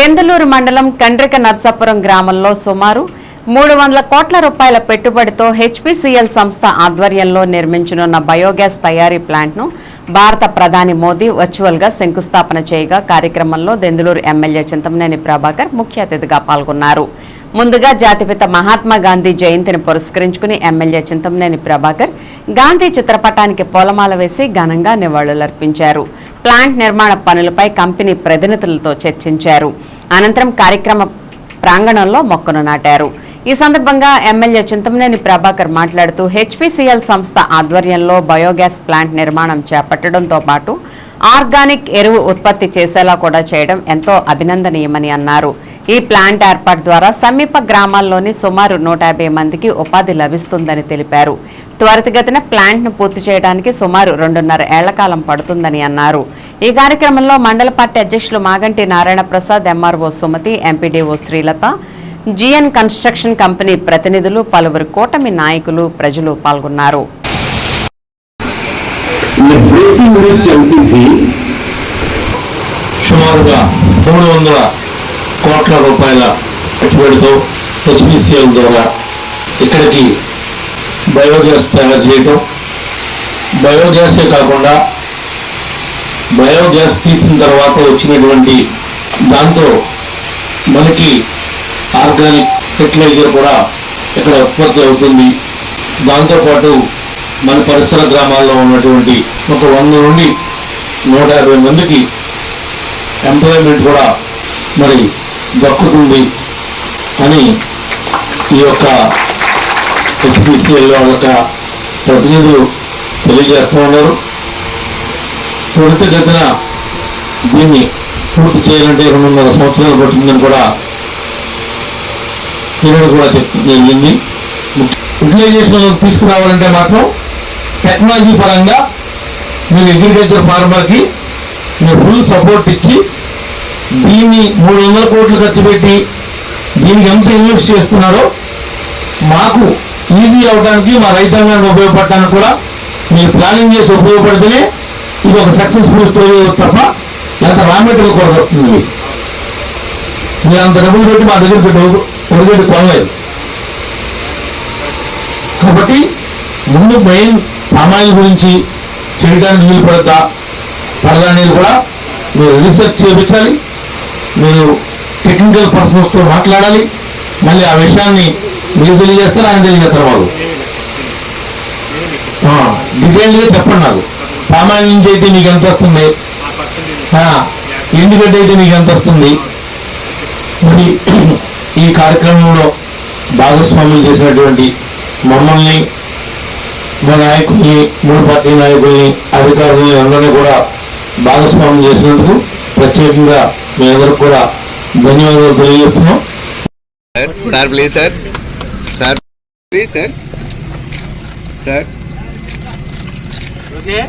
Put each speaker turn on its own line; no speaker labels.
దెందులూరు మండలం కండ్రిక నర్సాపురం గ్రామంలో సుమారు మూడు వందల కోట్ల రూపాయల పెట్టుబడితో హెచ్పిసిఎల్ సంస్థ ఆధ్వర్యంలో నిర్మించనున్న బయోగ్యాస్ తయారీ ప్లాంట్ను భారత ప్రధాని మోదీ వర్చువల్గా శంకుస్థాపన చేయగా కార్యక్రమంలో దెందులూరు ఎమ్మెల్యే చింతమనేని ప్రభాకర్ ముఖ్య అతిథిగా పాల్గొన్నారు. ముందుగా జాతిపిత మహాత్మా గాంధీ జయంతిని పురస్కరించుకుని ఎమ్మెల్యే చింతమనేని ప్రభాకర్ గాంధీ చిత్రపటానికి పూలమాల వేసి ఘనంగా నివాళులర్పించారు. ప్లాంట్ నిర్మాణ పనులపై కంపెనీ ప్రతినిధులతో చర్చించారు. అనంతరం కార్యక్రమ ప్రాంగణంలో మొక్కను నాటారు. ఈ సందర్భంగా ఎమ్మెల్యే చింతమనేని ప్రభాకర్ మాట్లాడుతూ హెచ్పిసిఎల్ సంస్థ ఆధ్వర్యంలో బయోగ్యాస్ ప్లాంట్ నిర్మాణం చేపట్టడంతో పాటు ఆర్గానిక్ ఎరువు ఉత్పత్తి చేసేలా కూడా చేయడం ఎంతో అభినందనీయమని అన్నారు. ఈ ప్లాంట్ ఏర్పాటు ద్వారా సమీప గ్రామాల్లోని సుమారు నూట మందికి ఉపాధి లభిస్తుందని తెలిపారు. త్వరితగతిన ప్లాంట్ను పూర్తి చేయడానికి సుమారు రెండున్నర ఏళ్ళ కాలం పడుతుందని అన్నారు. ఈ కార్యక్రమంలో మండల పార్టీ అధ్యక్షులు Maganti Narayana Prasad MRO Sumathi MPDO Srilatha GN construction company ప్రతినిధులు పలువురు కూటమి నాయకులు ప్రజలు పాల్గొన్నారు.
సుమారుగా మూడు వందల కోట్ల రూపాయల పెట్టుబడితో హెచ్పిసిఎల్ ద్వారా ఇక్కడికి బయోగ్యాస్ తయారు చేయటం. బయోగ్యాసే కాకుండా బయోగ్యాస్ తీసిన తర్వాత వచ్చినటువంటి దాంతో మనకి ఆర్గానిక్ ఫెర్టిలైజర్ కూడా ఇక్కడ ఉత్పత్తి అవుతుంది. దాంతోపాటు మన పరిసర గ్రామాల్లో ఉన్నటువంటి ఒక వంద నుండి నూట యాభై మందికి ఎంప్లాయ్మెంట్ కూడా మరి దక్కుతుంది అని ఈ యొక్క హెచ్పిసిఎల్లో యొక్క ప్రతినిధులు తెలియజేస్తూ ఉన్నారు. త్వరితగతిన దీన్ని పూర్తి చేయాలంటే రెండున్నర సంవత్సరాలు పడుతుందని కూడా కిరణ్ కూడా చెప్పింది జరిగింది. తీసుకురావాలంటే మాత్రం టెక్నాలజీ పరంగా మీరు అగ్రికల్చర్ ఫార్మర్కి మీరు ఫుల్ సపోర్ట్ ఇచ్చి దీన్ని మూడు వందల కోట్లు ఖర్చు పెట్టి దీనికి ఎంత ఇన్వెస్ట్ చేస్తున్నారో మాకు ఈజీ అవడానికి మా రైతాంగానికి ఉపయోగపడటానికి కూడా మీరు ప్లానింగ్ చేసి ఉపయోగపడితేనే ఇది ఒక సక్సెస్ఫుల్ స్టోరీ తప్ప ఎంత రా మెటీరియల్ కూడా వస్తుంది. మీరు అంత డబ్బులు పెట్టి మా దగ్గర పెట్టి ఒడిగడ్డి కొనలేదు. కాబట్టి ముందు మెయిన్ పామాయిల్ గురించి చేయడానికి వీలు పడతా పడదా అనేది కూడా మీరు రీసెర్చ్ చేయించాలి మీరు టెక్నికల్ పర్సన్స్తో మాట్లాడాలి. మళ్ళీ ఆ విషయాన్ని మీరు తెలియజేస్తారు ఆయన తెలియజేస్తారు వాళ్ళు డీటెయిల్గా చెప్పండి నాకు. పామాయిల్ నుంచి అయితే మీకు ఎంత వస్తుంది? ఆ, ఎండుగడ్డ అయితే మీకు ఎంత వస్తుంది? మరి ఈ కార్యక్రమంలో భాగస్వాములు చేసినటువంటి మమ్మల్ని మా నాయకుల్ని మూడు పార్టీ నాయకుల్ని అధికారులని అందరినీ కూడా భాగస్వామ్యం చేసినందుకు ప్రత్యేకంగా మీ అందరికి కూడా ధన్యవాదాలు తెలియజేస్తున్నాం
sir please sir sir please sir sir
okay